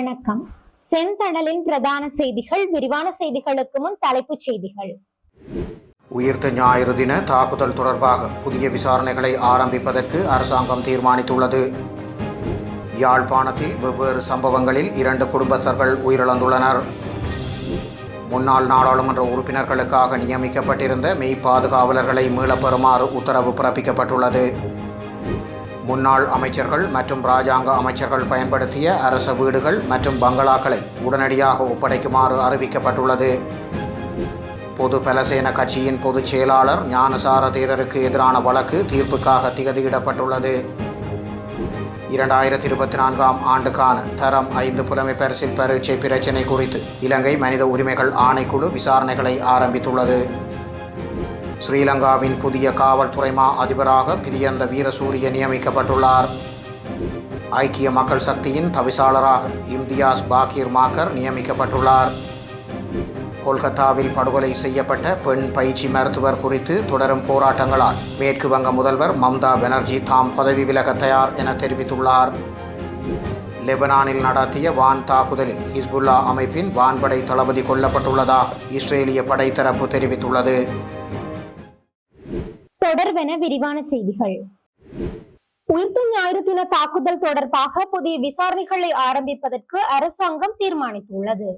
வணக்கம். செந்தடலின் பிரதான செய்திகள் விரிவான செய்திகளுக்கு முன் தலைப்புச் செய்திகள். உயிர்த்த ஞாயிறு தின தாக்குதல் தொடர்பாக புதிய விசாரணைகளை ஆரம்பிப்பதற்கு அரசாங்கம் தீர்மானித்துள்ளது. யாழ்ப்பாணத்தில் வெவ்வேறு சம்பவங்களில் இரண்டு குடும்பஸ்தர்கள் உயிரிழந்துள்ளனர். முன்னாள் நாடாளுமன்ற உறுப்பினர்களுக்காக நியமிக்கப்பட்டிருந்த மெய் பாதுகாவலர்களை மீளப்பெறுமாறு உத்தரவு பிறப்பிக்கப்பட்டுள்ளது. முன்னாள் அமைச்சர்கள் மற்றும் ராஜாங்க அமைச்சர்கள் பயன்படுத்திய அரச வீடுகள் மற்றும் பங்களாக்களை உடனடியாக ஒப்படைக்குமாறு அறிவிக்கப்பட்டுள்ளது. பொது பலசேன கட்சியின் பொதுச் செயலாளர் ஞானசார தேரருக்கு எதிரான வழக்கு தீர்ப்புக்காக திகதியிடப்பட்டுள்ளது. இரண்டாயிரத்தி இருபத்தி நான்காம் ஆண்டுக்கான தரம் ஐந்து புலமை பரிசில் பரீட்சை பிரச்சினை குறித்து இலங்கை மனித உரிமைகள் ஆணைக்குழு விசாரணைகளை ஆரம்பித்துள்ளது. ஸ்ரீலங்காவின் புதிய காவல்துறை மா அதிபராக பிரியந்த வீரசூரிய நியமிக்கப்பட்டுள்ளார். ஐக்கிய மக்கள் சக்தியின் தவிசாளராக இம்தியாஸ் பாக்கீர் மாக்கர் நியமிக்கப்பட்டுள்ளார். கொல்கத்தாவில் படுகொலை செய்யப்பட்ட பெண் பயிற்சி மருத்துவர் குறித்து தொடரும் போராட்டங்களால் மேற்கு வங்க முதல்வர் மம்தா பானர்ஜி தாம் பதவி விலக தயார் என தெரிவித்துள்ளார். லெபனானில் நடத்திய வான் தாக்குதலில் ஹிஸ்புல்லா அமைப்பின் வான்படை தளபதி கொல்லப்பட்டுள்ளதாக இஸ்ரேலிய படைத்தரப்பு தெரிவித்துள்ளது. தொடர்வென விரிவான செய்திகள். உயிர்த்த ஞாயிறு தின தாக்குதல் தொடர்பாக புதிய விசாரணைகளை ஆரம்பிப்பதற்கு அரசாங்கம் தீர்மானித்துள்ளது.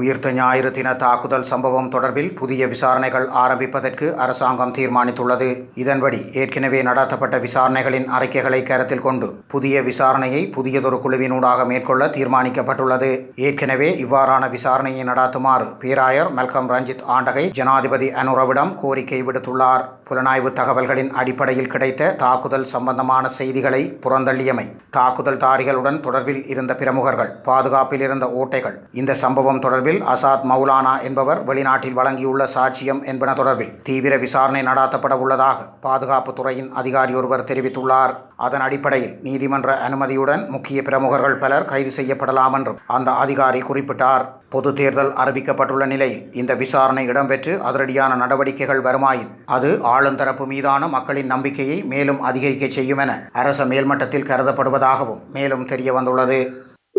உயிர்த்த ஞாயிறு தின தாக்குதல் சம்பவம் தொடர்பில் புதிய விசாரணைகள் ஆரம்பிப்பதற்கு அரசாங்கம் தீர்மானித்துள்ளது. இதன்படி ஏற்கனவே நடத்தப்பட்ட விசாரணைகளின் அறிக்கைகளை கருத்தில் கொண்டு புதிய விசாரணையை புதியதொரு குழுவினூடாக மேற்கொள்ள தீர்மானிக்கப்பட்டுள்ளது. ஏற்கனவே இவ்வாறான விசாரணையை நடாத்துமாறு பேராயர் மெல்கம் ரஞ்சித் ஆண்டகை ஜனாதிபதி அனுரவிடம் கோரிக்கை விடுத்துள்ளார். புலனாய்வு தகவல்களின் அடிப்படையில் கிடைத்த தாக்குதல் சம்பந்தமான செய்திகளை புறந்தள்ளியமை தாக்குதல் தாரிகளுடன் தொடர்பில் இருந்த பிரமுகர்கள் பாதுகாப்பில் இருந்த ஓட்டைகள் இந்த சம்பவம் தொடர்பில் அசாத் மௌலானா என்பவர் வெளிநாட்டில் வழங்கியுள்ள சாட்சியம் என்பன தொடர்பில் தீவிர விசாரணை நடாத்தப்பட உள்ளதாக பாதுகாப்பு துறையின் அதிகாரி ஒருவர் தெரிவித்துள்ளார். அதன் அடிப்படையில் நீதிமன்ற அனுமதியுடன் முக்கிய பிரமுகர்கள் பலர் கைது செய்யப்படலாம் என்றும் அந்த அதிகாரி குறிப்பிட்டார். பொது தேர்தல் அறிவிக்கப்பட்டுள்ள நிலையில் இந்த விசாரணை இடம்பெற்று அதிரடியான நடவடிக்கைகள் வருமாயின் அது ஆளுந்தரப்பு மீதான மக்களின் நம்பிக்கையை மேலும் அதிகரிக்க செய்யும் என அரச மேல்மட்டத்தில் கருதப்படுவதாகவும் மேலும் தெரிய வந்துள்ளது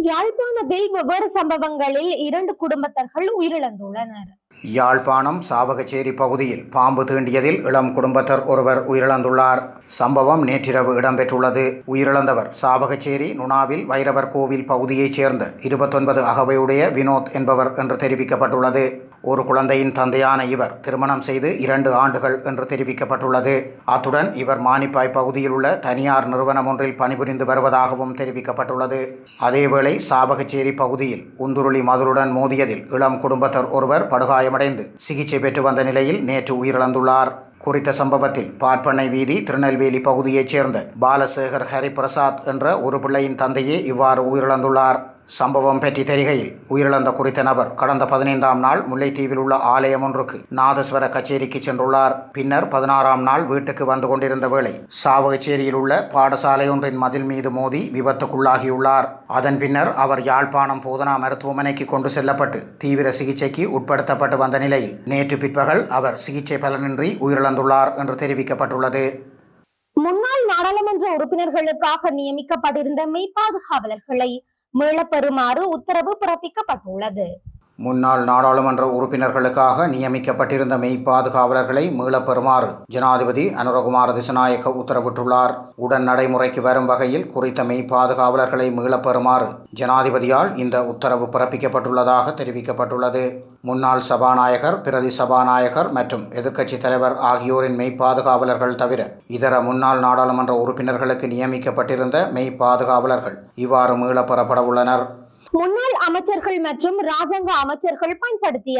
யாழ்ப்பாணத்தில் வெவ்வேறு சம்பவங்களில் இரண்டு குடும்பத்தர்கள் உயிரிழந்துள்ளனர். யாழ்ப்பாணம் சாவகச்சேரி பகுதியில் பாம்பு தீண்டியதில் இளம் குடும்பத்தர் ஒருவர் உயிரிழந்துள்ளார். சம்பவம் நேற்றிரவு இடம்பெற்றுள்ளது. உயிரிழந்தவர் சாவகச்சேரி நுணாவில் வைரவர் கோவில் பகுதியைச் சேர்ந்த இருபத்தொன்பது அகவையுடைய வினோத் என்பவர் என்று தெரிவிக்கப்பட்டுள்ளது. ஒரு குழந்தையின் தந்தையான இவர் திருமணம் செய்து இரண்டு ஆண்டுகள் என்று தெரிவிக்கப்பட்டுள்ளது. அத்துடன் இவர் மானிப்பாய் பகுதியில் உள்ள தனியார் நிறுவனம் ஒன்றில் பணிபுரிந்து வருவதாகவும் தெரிவிக்கப்பட்டுள்ளது. அதேவேளை சாவகச்சேரி பகுதியில் உந்துருளி மதுருடன் மோதியதில் இளம் குடும்பத்தர் ஒருவர் படுகாயமடைந்து சிகிச்சை பெற்று வந்த நிலையில் நேற்று உயிரிழந்துள்ளார். குறித்த சம்பவத்தில் பார்ப்பனை வீதி திருநெல்வேலி பகுதியைச் சேர்ந்த பாலசேகர் ஹரிபிரசாத் என்ற ஒரு பிள்ளையின் தந்தையே இவ்வாறு உயிரிழந்துள்ளார். சம்பவம் பற்றி தெரிகையில் உயிரிழந்த குறித்த நபர் கடந்த பதினைந்தாம் நாள் முல்லைத்தீவில் உள்ள ஆலயம் ஒன்றுக்கு நாதஸ்வர கச்சேரிக்கு சென்றுள்ளார். பின்னர் பதினாறாம் நாள் வீட்டுக்கு வந்து கொண்டிருந்த வேளை சாவகச்சேரியில் உள்ள பாடசாலை ஒன்றின் மதில் மீது மோதி விபத்துக்குள்ளாகியுள்ளார். அதன் பின்னர் அவர் யாழ்ப்பாணம் போதனா மருத்துவமனைக்கு கொண்டு செல்லப்பட்டு தீவிர சிகிச்சைக்கு உட்படுத்தப்பட்டு வந்த நிலையில் நேற்று பிற்பகல் அவர் சிகிச்சை பலனின்றி உயிரிழந்துள்ளார் என்று தெரிவிக்கப்பட்டுள்ளது. முன்னாள் நாடாளுமன்ற உறுப்பினர்களுக்காக நியமிக்கப்பட்டிருந்த மெய்ப்பாதுகாவலர்களை மீளப்பெறுமாறு உத்தரவு பிறப்பிக்கப்பட்டுள்ளது. முன்னாள் நாடாளுமன்ற உறுப்பினர்களுக்காக நியமிக்கப்பட்டிருந்த மெய் பாதுகாவலர்களை மீளப் பெறுமாறு ஜனாதிபதி அனுரகுமார திசநாயக்க உத்தரவிட்டுள்ளார். உடன் நடைமுறைக்கு வரும் வகையில் குறித்த மெய் பாதுகாவலர்களை மீளப் பெறுமாறு ஜனாதிபதியால் இந்த உத்தரவு பிறப்பிக்கப்பட்டுள்ளதாக தெரிவிக்கப்பட்டுள்ளது. முன்னாள் சபாநாயகர் பிரதி சபாநாயகர் மற்றும் எதிர்க்கட்சித் தலைவர் ஆகியோரின் மெய் பாதுகாவலர்கள் தவிர இதர முன்னாள் நாடாளுமன்ற உறுப்பினர்களுக்கு நியமிக்கப்பட்டிருந்த மெய் பாதுகாவலர்கள் இவ்வாறு மீளப்பெறப்பட உள்ளனர் முன்னாள் அமைச்சர்கள் மற்றும் ராஜாங்க அமைச்சர்கள் பயன்படுத்திய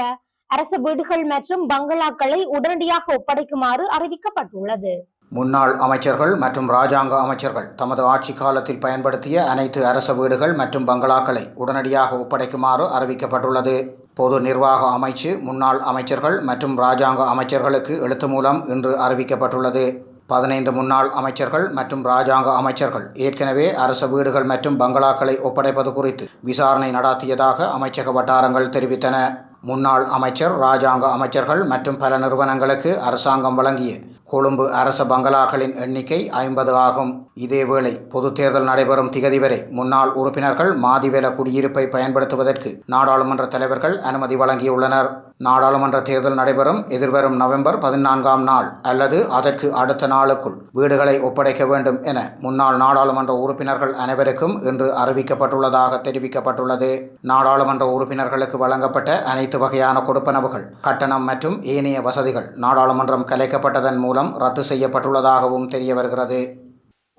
அரசு வீடுகள் மற்றும் பங்களாக்களை உடனடியாக ஒப்படைக்குமாறு அறிவிக்கப்பட்டுள்ளது. முன்னாள் அமைச்சர்கள் மற்றும் ராஜாங்க அமைச்சர்கள் தமது ஆட்சி காலத்தில் பயன்படுத்திய அனைத்து அரச வீடுகள் மற்றும் பங்களாக்களை உடனடியாக ஒப்படைக்குமாறு அறிவிக்கப்பட்டுள்ளது. பொது நிர்வாக அமைச்சு முன்னாள் அமைச்சர்கள் மற்றும் ராஜாங்க அமைச்சர்களுக்கு எழுத்து மூலம் இன்று அறிவிக்கப்பட்டுள்ளது. பதினைந்து முன்னாள் அமைச்சர்கள் மற்றும் ராஜாங்க அமைச்சர்கள். ஏற்கனவே அரச வீடுகள் மற்றும் பங்களாக்களை ஒப்படைப்பது குறித்து விசாரணை நடாத்தியதாக அமைச்சக வட்டாரங்கள் தெரிவித்தன. முன்னாள் அமைச்சர் ராஜாங்க அமைச்சர்கள் மற்றும் பல நிறுவனங்களுக்கு அரசாங்கம் வழங்கிய கொழும்பு அரச பங்களாக்களின் எண்ணிக்கை ஐம்பது ஆகும். இதேவேளை பொது தேர்தல் நடைபெறும் திகதி வரை முன்னாள் உறுப்பினர்கள் மாதிவேல குடியிருப்பை பயன்படுத்துவதற்கு நாடாளுமன்ற தலைவர்கள் அனுமதி வழங்கியுள்ளனர். நாடாளுமன்ற தேர்தல் நடைபெறும் எதிர்வரும் நவம்பர் பதினான்காம் நாள் அல்லது அதற்கு அடுத்த நாளுக்குள் வீடுகளை ஒப்படைக்க வேண்டும் என முன்னாள் நாடாளுமன்ற உறுப்பினர்கள் அனைவருக்கும் இன்று அறிவிக்கப்பட்டுள்ளதாக தெரிவிக்கப்பட்டுள்ளது. நாடாளுமன்ற உறுப்பினர்களுக்கு வழங்கப்பட்ட அனைத்து வகையான கொடுப்பனவுகள் கட்டணம் மற்றும் ஏனைய வசதிகள் நாடாளுமன்றம் கலைக்கப்பட்டதன் மூலம் ரத்து செய்யப்பட்டுள்ளதாகவும் தெரிய வருகிறது.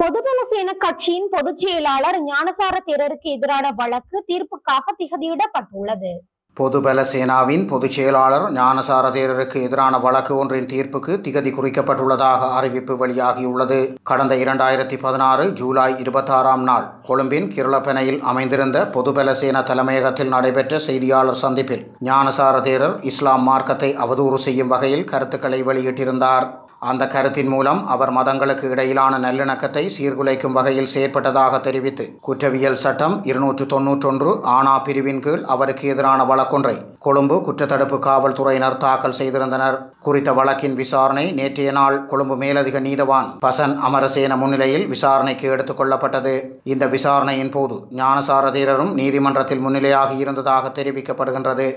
பொதுபல சேன கட்சியின் பொதுச் செயலாளர் ஞானசார தேரருக்கு எதிரான வழக்கு தீர்ப்புக்காக திகதியிடப்பட்டுள்ளது. பொதுபல சேனாவின் பொதுச் செயலாளர் ஞானசார தேரருக்கு எதிரான வழக்கு ஒன்றின் தீர்ப்புக்கு திகதி குறிக்கப்பட்டுள்ளதாக அறிவிப்பு வெளியாகியுள்ளது. கடந்த இரண்டாயிரத்தி பதினாறு ஜூலை இருபத்தாறாம் நாள் கொழும்பின் கிருளப்பெனையில் அமைந்திருந்த பொதுபல சேனா தலைமையகத்தில் நடைபெற்ற செய்தியாளர் சந்திப்பில் ஞானசார தேரர் இஸ்லாம் மார்க்கத்தை அவதூறு செய்யும் வகையில் கருத்துக்களை வெளியிட்டிருந்தார். அந்த கருத்தின் மூலம் அவர் மதங்களுக்கு இடையிலான நல்லிணக்கத்தை சீர்குலைக்கும் வகையில் செயற்பட்டதாக தெரிவித்து குற்றவியல் சட்டம் இருநூற்று தொன்னூற்றொன்று ஆனா பிரிவின் கீழ் அவருக்கு எதிரான வழக்கொன்றை கொழும்பு குற்றத்தடுப்பு காவல்துறையினர் தாக்கல் செய்திருந்தனர். குறித்த வழக்கின் விசாரணை நேற்றைய நாள் கொழும்பு மேலதிக நீதவான் பசன் அமரசேன முன்னிலையில் விசாரணைக்கு எடுத்துக் கொள்ளப்பட்டது. இந்த விசாரணையின் போது ஞானசார தீரரும் நீதிமன்றத்தில் முன்னிலையாகி இருந்ததாக தெரிவிக்கப்படுகின்றது.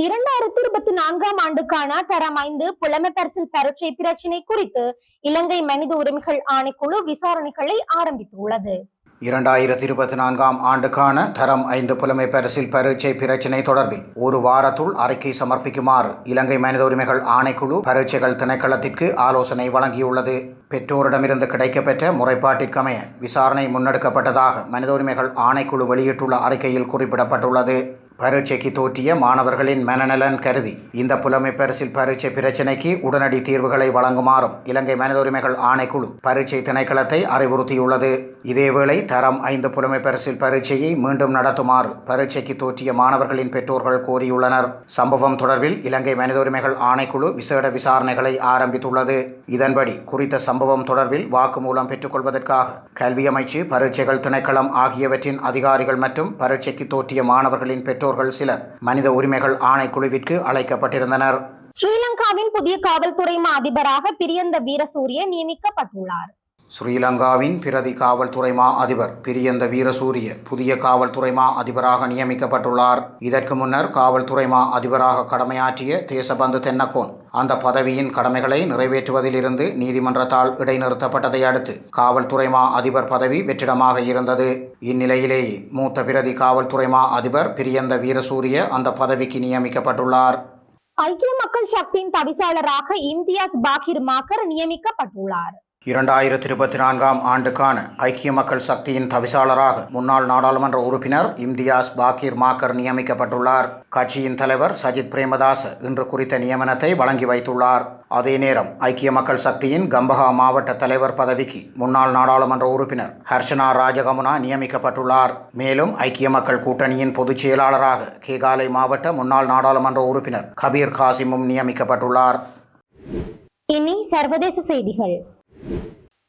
இரண்டாயிரத்தி இருபத்தி நான்காம் ஆண்டுக்கான தரம் ஐந்து புலமை பரிசில் பரீட்சை பிரச்சினை குறித்து இலங்கை மனித உரிமைகள் ஆணைக்குழு விசாரணைகளை ஆரம்பித்துள்ளது. இரண்டாயிரத்தி இருபத்தி நான்காம் ஆண்டுக்கான தரம் ஐந்து புலமை பரிசில் பரீட்சை பிரச்சினை தொடர்பில் ஒரு வாரத்துள் அறிக்கை சமர்ப்பிக்குமாறு இலங்கை மனித உரிமைகள் ஆணைக்குழு பரீட்சைகள் திணைக்களத்திற்கு ஆலோசனை வழங்கியுள்ளது. பெற்றோரிடமிருந்து கிடைக்கப்பெற்ற முறைப்பாட்டிற்கமைய விசாரணை முன்னெடுக்கப்பட்டதாக மனித உரிமைகள் ஆணைக்குழு வெளியிட்டுள்ள அறிக்கையில் குறிப்பிடப்பட்டுள்ளது. பரீட்சைக்கு தோற்றிய மாணவர்களின் மனநலன் கருதி இந்த புலமை பரிசில் பரீட்சை பிரச்சினைக்கு உடனடி தீர்வுகளை வழங்குமாறும் இலங்கை மனித உரிமைகள் ஆணைக்குழு பரீட்சை திணைக்களத்தை அறிவுறுத்தியுள்ளது. இதேவேளை தரம் ஐந்து புலமை பரிசில் பரீட்சையை மீண்டும் நடத்துமாறு பரீட்சைக்கு தோற்றிய மாணவர்களின் பெற்றோர்கள் கோரியுள்ளனர். சம்பவம் தொடர்பில் இலங்கை மனித உரிமைகள் ஆணைக்குழு விசேட விசாரணைகளை ஆரம்பித்துள்ளது. இதன்படி குறித்த சம்பவம் தொடர்பில் வாக்குமூலம் பெற்றுக்கொள்வதற்காக கல்வி அமைச்சு பரீட்சைகள் திணைக்களம் ஆகியவற்றின் அதிகாரிகள் மற்றும் பரீட்சைக்கு தோற்றிய மாணவர்களின் பெற்றோர் பெற்றோர்கள் சிலர் மனித உரிமைகள் ஆணைக்குழுவிற்கு அழைக்கப்பட்டிருந்தனர். ஸ்ரீலங்காவின் புதிய காவல்துறை அதிபராக பிரியந்த வீரசூரிய நியமிக்கப்பட்டுள்ளார். ஸ்ரீலங்காவின் பிரதி காவல்துறை மா அதிபர் பிரியந்த வீரசூரிய புதிய காவல்துறை மா அதிபராக நியமிக்கப்பட்டுள்ளார். இதற்கு முன்னர் காவல்துறை மா அதிபராக கடமையாற்றிய தேசபந்து தென்னக்கோன் அந்த பதவியின் கடமைகளை நிறைவேற்றுவதிலிருந்து நீதிமன்றத்தால் இடைநிறுத்தப்பட்டதை அடுத்து காவல்துறை மா அதிபர் பதவி வெற்றிடமாக இருந்தது. இந்நிலையிலேயே மூத்த பிரதி காவல்துறை மா அதிபர் பிரியந்த வீரசூரிய அந்த பதவிக்கு நியமிக்கப்பட்டுள்ளார். ஐக்கிய மக்கள் சக்தியின் தவிசாளராக இம்தியாஸ் பாகிர் மாக்கர் நியமிக்கப்பட்டுள்ளார். இரண்டாயிரத்தி இருபத்தி நான்காம் ஆண்டுக்கான ஐக்கிய மக்கள் சக்தியின் தவிசாளராக முன்னாள் நாடாளுமன்ற உறுப்பினர் இம்தியாஸ் பாக்கிர் மாக்கர் நியமிக்கப்பட்டுள்ளார். கட்சியின் தலைவர் சஜித் பிரேமதாஸ் இன்று குறித்த நியமனத்தை வழங்கி வைத்துள்ளார். அதே நேரம் ஐக்கிய மக்கள் சக்தியின் கம்பஹா மாவட்ட தலைவர் பதவிக்கு முன்னாள் நாடாளுமன்ற உறுப்பினர் ஹர்ஷனா ராஜகமுனா நியமிக்கப்பட்டுள்ளார். மேலும் ஐக்கிய மக்கள் கூட்டணியின் பொதுச் செயலாளராக கேகாலை மாவட்ட முன்னாள் நாடாளுமன்ற உறுப்பினர் கபீர் காசிமும் நியமிக்கப்பட்டுள்ளார். இனி சர்வதேச செய்திகள்.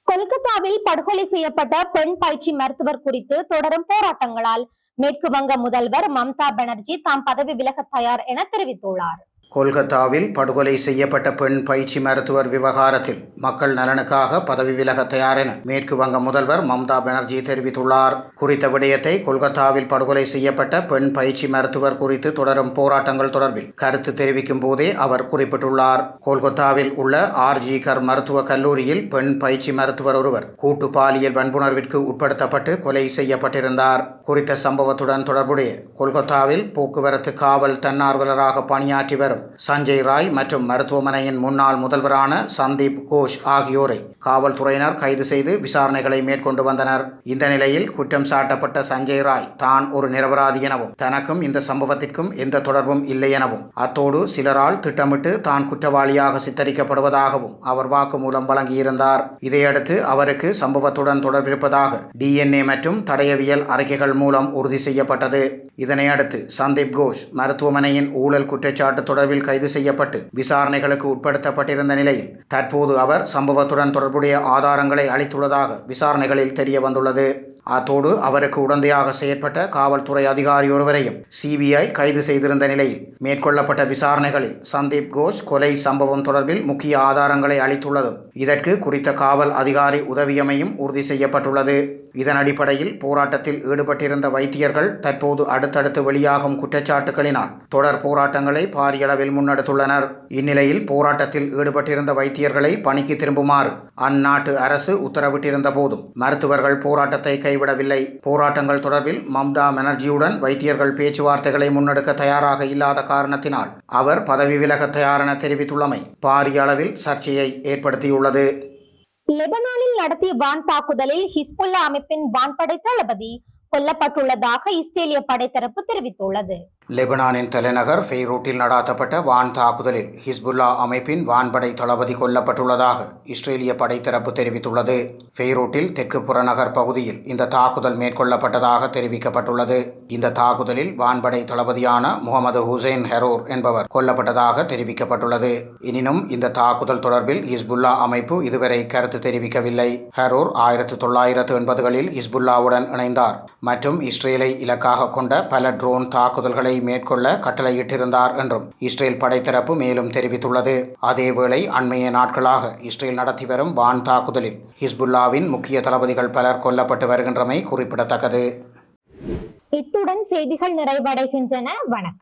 கொல்கத்தாவில் படுகொலை செய்யப்பட்ட பெண் பயிற்சி மருத்துவர் குறித்து தொடரும் போராட்டங்களால் மேற்கு வங்க முதல்வர் மம்தா பானர்ஜி தாம் பதவி விலக தயார் என தெரிவித்துள்ளார். கொல்கத்தாவில் படுகொலை செய்யப்பட்ட பெண் பயிற்சி மருத்துவர் விவகாரத்தில் மக்கள் நலனுக்காக பதவி விலக தயார் என மேற்கு வங்க முதல்வர் மம்தா பானர்ஜி தெரிவித்துள்ளார். குறித்த விடயத்தை கொல்கத்தாவில் படுகொலை செய்யப்பட்ட பெண் பயிற்சி மருத்துவர் குறித்து தொடரும் போராட்டங்கள் தொடர்பில் கருத்து தெரிவிக்கும் போதே அவர் குறிப்பிட்டுள்ளார். கொல்கத்தாவில் உள்ள ஆர்ஜி கர் மருத்துவ கல்லூரியில் பெண் பயிற்சி மருத்துவர் ஒருவர் கூட்டு பாலியல் வன்புணர்விற்கு உட்படுத்தப்பட்டு கொலை செய்யப்பட்டிருந்தார். குறித்த சம்பவத்துடன் தொடர்புடைய கொல்கத்தாவில் போக்குவரத்து காவல் தன்னார்வலராக பணியாற்றி வரும் சஞ்சய் ராய் மற்றும் மருத்துவமனையின் முன்னாள் முதல்வரான சந்தீப் கோஷ் ஆகியோரை காவல்துறையினர் கைது செய்து விசாரணைகளை மேற்கொண்டு வந்தனர். இந்த நிலையில் குற்றம் சாட்டப்பட்ட சஞ்சய் ராய் தான் ஒரு நிரபராதி எனவும் தனக்கும் இந்த சம்பவத்திற்கும் எந்த தொடர்பும் இல்லை எனவும் அத்தோடு சிலரால் திட்டமிட்டு தான் குற்றவாளியாக சித்தரிக்கப்படுவதாகவும் அவர் வாக்குமூலம் வழங்கியிருந்தார். இதையடுத்து அவருக்கு சம்பவத்துடன் தொடர்பிருப்பதாக டிஎன்ஏ மற்றும் தடயவியல் அறிக்கைகள் மூலம் உறுதி செய்யப்பட்டது. இதனையடுத்து சந்தீப் கோஷ் மருத்துவமனையின் ஊழல் குற்றச்சாட்டு தொடர்பில் கைது செய்யப்பட்டு விசாரணைகளுக்கு உட்படுத்தப்பட்டிருந்த நிலையில் தற்போது அவர் சம்பவத்துடன் தொடர்புடைய ஆதாரங்களை அளித்துள்ளதாக விசாரணைகளில் தெரிய வந்துள்ளது அத்தோடு அவருக்கு உடந்தையாக செயற்பட்ட காவல்துறை அதிகாரி ஒருவரையும் சிபிஐ கைது செய்திருந்த நிலையில் மேற்கொள்ளப்பட்ட விசாரணைகளில் சந்தீப் கோஷ் கொலை சம்பவம் தொடர்பில் முக்கிய ஆதாரங்களை அளித்துள்ளதும் இதற்கு குறித்த காவல் அதிகாரி உதவியமையும் உறுதி செய்யப்பட்டுள்ளது. இதன் அடிப்படையில் போராட்டத்தில் ஈடுபட்டிருந்த வைத்தியர்கள் தற்போது அடுத்தடுத்து வெளியாகும் குற்றச்சாட்டுகளினால் தொடர் போராட்டங்களை பாரியளவில் முன்னெடுத்துள்ளனர். இந்நிலையில் போராட்டத்தில் ஈடுபட்டிருந்த வைத்தியர்களை பணிக்கு திரும்புமாறு அந்நாட்டு அரசு உத்தரவிட்டிருந்த போதும் மருத்துவர்கள் போராட்டத்தை கைவிடவில்லை. போராட்டங்கள் தொடர்பில் மம்தா பானர்ஜியுடன் வைத்தியர்கள் பேச்சுவார்த்தைகளை முன்னெடுக்க தயாராக இல்லாத காரணத்தினால் அவர் பதவி விலக தயாரென தெரிவித்துள்ளமை பாரிய அளவில் சர்ச்சையை ஏற்படுத்தியுள்ளது. லெபனானில் நடத்திய வான் தாக்குதலில் ஹிஸ்புல்லா அமைப்பின் வான்படை தளபதி கொல்லப்பட்டுள்ளதாக இஸ்ரேலிய படைத்தரப்பு தெரிவித்துள்ளது. லெபனானின் தலைநகர் ஃபெய்ரூட்டில் நடாத்தப்பட்ட வான் தாக்குதலில் ஹிஸ்புல்லா அமைப்பின் வான்படை தளபதி கொல்லப்பட்டுள்ளதாக இஸ்ரேலிய படைத்தரப்பு தெரிவித்துள்ளது. ஃபெய்ரூட்டில் தெற்கு புறநகர் பகுதியில் இந்த தாக்குதல் மேற்கொள்ளப்பட்டதாக தெரிவிக்கப்பட்டுள்ளது. இந்த தாக்குதலில் வான்படை தளபதியான முகமது ஹுசைன் ஹெரோர் என்பவர் கொல்லப்பட்டதாக தெரிவிக்கப்பட்டுள்ளது. எனினும் இந்த தாக்குதல் தொடர்பில் ஹிஸ்புல்லா அமைப்பு இதுவரை கருத்து தெரிவிக்கவில்லை. ஹெரோர் ஆயிரத்து தொள்ளாயிரத்து எண்பதுகளில் ஹிஸ்புல்லாவுடன் இணைந்தார். மற்றும் இஸ்ரேலை இலக்காக கொண்ட பல ட்ரோன் தாக்குதல்களை மேற்கொள்ள கட்டளையிட்டிருந்தார் என்றும் இஸ்ரேல் படைத்தரப்பு மேலும் தெரிவித்துள்ளது. அதேவேளை அண்மைய நாட்களாக இஸ்ரேல் நடத்தி வரும் வான் தாக்குதலில் ஹிஸ்புல்லாவின் முக்கிய தளபதிகள் பலர் கொல்லப்பட்டு வருகின்றமை குறிப்பிடத்தக்கது. இத்துடன் செய்திகள் நிறைவடைகின்றன. வணக்கம்.